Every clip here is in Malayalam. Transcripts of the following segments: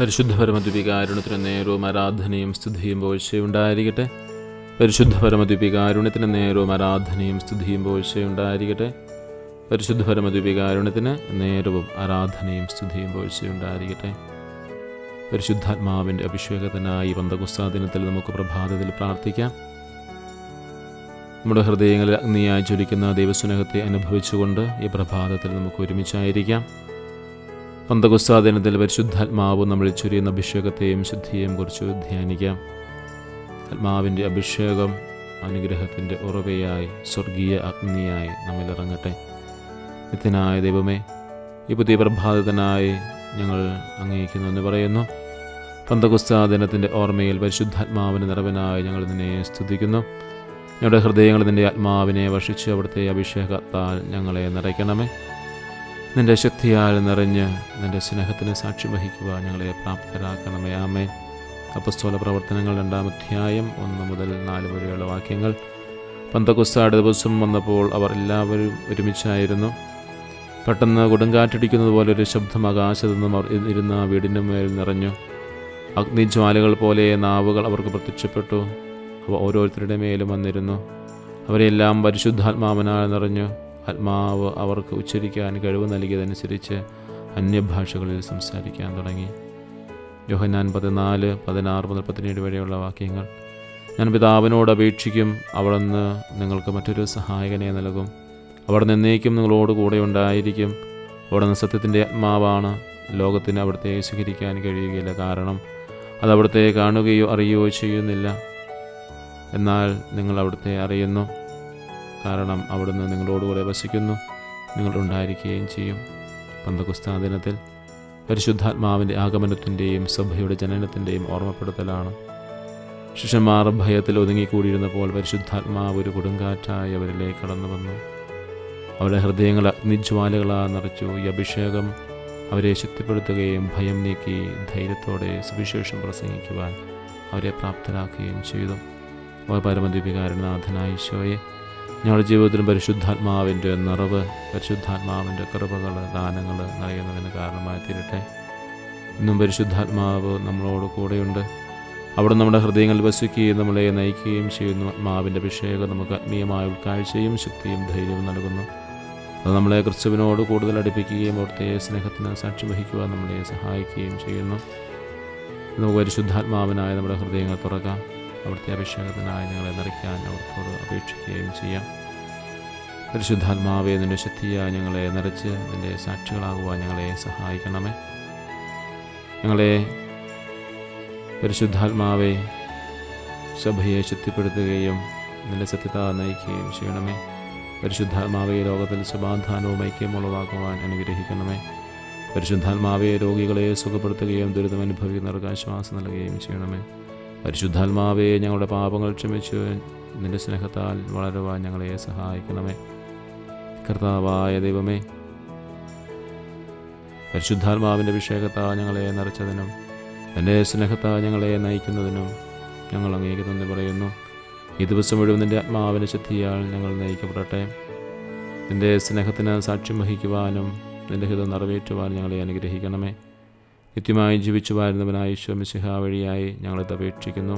പരിശുദ്ധ പരമദ്വീപികാരുണത്തിന് നേരവും ആരാധനയും സ്തുതിയും പോഴ്ചയുണ്ടായിരിക്കട്ടെ. പരിശുദ്ധ പരമദ്വീപികാരുണത്തിന് നേരവും ആരാധനയും സ്തുതിയും പോഴ്ചയുണ്ടായിരിക്കട്ടെ. പരിശുദ്ധ പരമദ്വീപികാരുണത്തിന് നേരവും ആരാധനയും സ്തുതിയും പോഴ്ചയുണ്ടായിരിക്കട്ടെ. പരിശുദ്ധാത്മാവിന്റെ അഭിഷേകത്തിനായി പന്തകുസ്താ ദിനത്തിൽ നമുക്ക് പ്രഭാതത്തിൽ പ്രാർത്ഥിക്കാം. നമ്മുടെ ഹൃദയങ്ങളിൽ അഗ്നിയായി ജ്വലിക്കുന്ന ദൈവസ്നേഹത്തെ അനുഭവിച്ചുകൊണ്ട് ഈ പ്രഭാതത്തിൽ നമുക്ക് ഒരുമിച്ചായിരിക്കാം. പന്തകുസ്താ ദിനത്തിൽ പരിശുദ്ധാത്മാവ് നമ്മൾ ചൊരിയുന്ന അഭിഷേകത്തെയും ശുദ്ധിയെയും കുറിച്ച് ധ്യാനിക്കാം. ആത്മാവിന്റെ അഭിഷേകം അനുഗ്രഹത്തിന്റെ ഉറവയായി സ്വർഗീയ അഗ്നിയായി നമ്മിൽ ഇറങ്ങട്ടെ. നിത്യനായ ദൈവമേ ഈ പുതിയ പ്രഭാതത്തിനായി ഞങ്ങൾ അംഗീകരിക്കുന്നു എന്ന് പറയുന്നു. പന്തകുസ്താ ദിനത്തിന്റെ ഓർമ്മയിൽ പരിശുദ്ധാത്മാവിന്റെ നിറവനായി ഞങ്ങൾ നിന്നെ സ്തുതിക്കുന്നു. ഞങ്ങളുടെ ഹൃദയങ്ങൾ നിന്റെ ആത്മാവിനെ വർഷിച്ച് അവിടുത്തെ അഭിഷേകത്താൽ ഞങ്ങളെ നിറയ്ക്കണമേ. നിന്റെ ശക്തിയാൽ നിറഞ്ഞ് നിന്റെ സ്നേഹത്തിന് സാക്ഷ്യം വഹിക്കുവാൻ ഞങ്ങളെ പ്രാപ്തരാക്കണമേ. ആമേ അപ്പസ്തോല പ്രവർത്തനങ്ങൾ രണ്ടാം അധ്യായം ഒന്ന് മുതൽ നാല് വരെയുള്ള വാക്യങ്ങൾ. പന്തകുസ്താട് ദിവസം വന്നപ്പോൾ അവർ എല്ലാവരും ഒരുമിച്ചായിരുന്നു. പെട്ടെന്ന് കൊടുങ്കാറ്റടിക്കുന്നത് പോലെ ഒരു ശബ്ദം ആകാശത്തു നിന്നും അവർ ഇരുന്ന വീടിന്റെ മേൽ നിറഞ്ഞു. അഗ്നിജ്വാലകൾ പോലെ നാവുകൾ അവർക്ക് പ്രത്യക്ഷപ്പെട്ടു. അവ ഓരോരുത്തരുടെ മേലും വന്നിരുന്നു. അവരെല്ലാം പരിശുദ്ധാത്മാവനാൽ നിറഞ്ഞു. ആത്മാവ് അവർക്ക് ഉച്ചരിക്കാൻ കഴിവ് നൽകിയതനുസരിച്ച് അന്യഭാഷകളിൽ സംസാരിക്കാൻ തുടങ്ങി. യോഹന്നാൻ പതിനാല് പതിനാറ് മുതൽ പതിനേഴ് വരെയുള്ള വാക്യങ്ങൾ. ഞാൻ പിതാവിനോട് അപേക്ഷിക്കും അവിടുന്ന് നിങ്ങൾക്ക് മറ്റൊരു സഹായകനെ നൽകും. അവിടെ നിന്നേക്കും നിങ്ങളോട് കൂടെ ഉണ്ടായിരിക്കും. അവിടുന്ന് സത്യത്തിന്റെ ആത്മാവാണ്. ലോകത്തിന് അവിടുത്തെ സ്വീകരിക്കാൻ കഴിയുകയില്ല. കാരണം അത് അവിടുത്തെ കാണുകയോ അറിയുകയോ ചെയ്യുന്നില്ല. എന്നാൽ നിങ്ങൾ അവിടുത്തെ അറിയുന്നു. കാരണം അവിടുന്ന് നിങ്ങളോടുകൂടെ വസിക്കുന്നു. നിങ്ങളുണ്ടായിരിക്കുകയും ചെയ്യും. പന്തകുസ്താ ദിനത്തിൽ പരിശുദ്ധാത്മാവിന്റെ ആഗമനത്തിന്റെയും സഭയുടെ ജനനത്തിന്റെയും ഓർമ്മപ്പെടുത്തലാണ്. ശിഷ്യന്മാർ ഭയത്തിൽ ഒതുങ്ങിക്കൂടിയിരുന്നപ്പോൾ പരിശുദ്ധാത്മാവ് ഒരു കൊടുങ്കാറ്റായി അവരിലേക്ക് കടന്നു വന്നു. അവരുടെ ഹൃദയങ്ങൾ അഗ്നിജ്വാലകളാ നിറച്ചു. ഈ അഭിഷേകം അവരെ ശക്തിപ്പെടുത്തുകയും ഭയം നീക്കി ധൈര്യത്തോടെ സുവിശേഷം പ്രസംഗിക്കുവാൻ അവരെ പ്രാപ്തരാക്കുകയും ചെയ്തു. ഓ പരമദ്വീപികാരനാഥനായ ഈശോയെ ഞങ്ങളുടെ ജീവിതത്തിലും പരിശുദ്ധാത്മാവിന്റെ നിറവ് പരിശുദ്ധാത്മാവിന്റെ കൃപകൾ ദാനങ്ങൾ നൽകുന്നതിന് കാരണമായി തീരട്ടെ. ഇന്നും പരിശുദ്ധാത്മാവ് നമ്മളോട് കൂടെയുണ്ട്. അവിടെ നമ്മുടെ ഹൃദയങ്ങളിൽ വസിക്കുകയും നമ്മളെ നയിക്കുകയും ചെയ്യുന്നു ആത്മാവിന്റെ അഭിഷേകം നമുക്ക് ആത്മീയമായ ഉൾക്കാഴ്ചയും ശക്തിയും ധൈര്യവും നൽകുന്നു. അത് നമ്മളെ ക്രിസ്തുവിനോട് കൂടുതൽ അടുപ്പിക്കുകയും അവിടുത്തെ സ്നേഹത്തിന് സാക്ഷി വഹിക്കുവാൻ നമ്മളെ സഹായിക്കുകയും ചെയ്യുന്നു. നമുക്ക് പരിശുദ്ധാത്മാവിനായ നമ്മുടെ ഹൃദയങ്ങൾ തുറക്കാം. അവിടുത്തെ അഭിഷേകത്തിനായി നിങ്ങളെ നിറയ്ക്കാൻ അവർക്കോട് അപേക്ഷിക്കുകയും ചെയ്യാം. പരിശുദ്ധാത്മാവേ നിന്റെ ശക്തിയായി ഞങ്ങളെ നിറച്ച് നിന്റെ സാക്ഷികളാകുവാൻ ഞങ്ങളെ സഹായിക്കണമേ. ഞങ്ങളെ പരിശുദ്ധാത്മാവെ സഭയെ ശക്തിപ്പെടുത്തുകയും നിന്റെ സത്യത നയിക്കുകയും ചെയ്യണമേ. പരിശുദ്ധാത്മാവെ ലോകത്തിൽ സമാധാനവും ഐക്യം ഉളവാക്കുവാൻ അനുഗ്രഹിക്കണമേ. പരിശുദ്ധാത്മാവെ രോഗികളെ സുഖപ്പെടുത്തുകയും ദുരിതം അനുഭവിക്കുന്നവർക്ക് ആശ്വാസം നൽകുകയും ചെയ്യണമേ. പരിശുദ്ധാത്മാവെ ഞങ്ങളുടെ പാപങ്ങൾ ക്ഷമിച്ച് നിന്റെ സ്നേഹത്താൽ വളരുവാൻ ഞങ്ങളെ സഹായിക്കണമേ. കർത്താവായ ദൈവമേ പരിശുദ്ധാത്മാവിന്റെ അഭിഷേകത്താൽ ഞങ്ങളെ നിറച്ചതിനും എന്റെ സ്നേഹത്താൽ ഞങ്ങളെ നയിക്കുന്നതിനും ഞങ്ങൾ അംഗീകരിക്കുന്നു പറയുന്നു. ഈ ദിവസം മുഴുവൻ നിന്റെ ആത്മാവിന്റെ ശക്തിയാൽ ഞങ്ങൾ നയിക്കപ്പെടട്ടെ. നിന്റെ സ്നേഹത്തിന് സാക്ഷ്യം വഹിക്കുവാനും നിന്റെ ഹിതം നിറവേറ്റുവാനും ഞങ്ങളെ അനുഗ്രഹിക്കണമേ. നിത്യമായി ജീവിച്ചു വാരുന്നവനായ ഈശ്വമിശിഹ വഴിയായി ഞങ്ങളെ അപേക്ഷിക്കുന്നു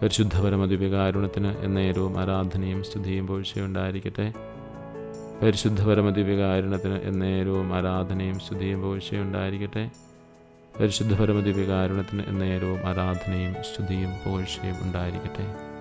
പരിശുദ്ധപരമദിവ്യകാരുണ്യത്തിന് എന്നേരവും ആരാധനയും സ്തുതിയും പോഴ്ചയുണ്ടായിരിക്കട്ടെ. പരിശുദ്ധപരമദിവ്യകാരുണ്യത്തിന് എന്നേരവും ആരാധനയും സ്തുതിയും പോഴ്ചയുണ്ടായിരിക്കട്ടെ. പരിശുദ്ധപരമദിവ്യകാരുണ്യത്തിന് എന്നേരവും ആരാധനയും സ്തുതിയും പോഴ്ചയും ഉണ്ടായിരിക്കട്ടെ.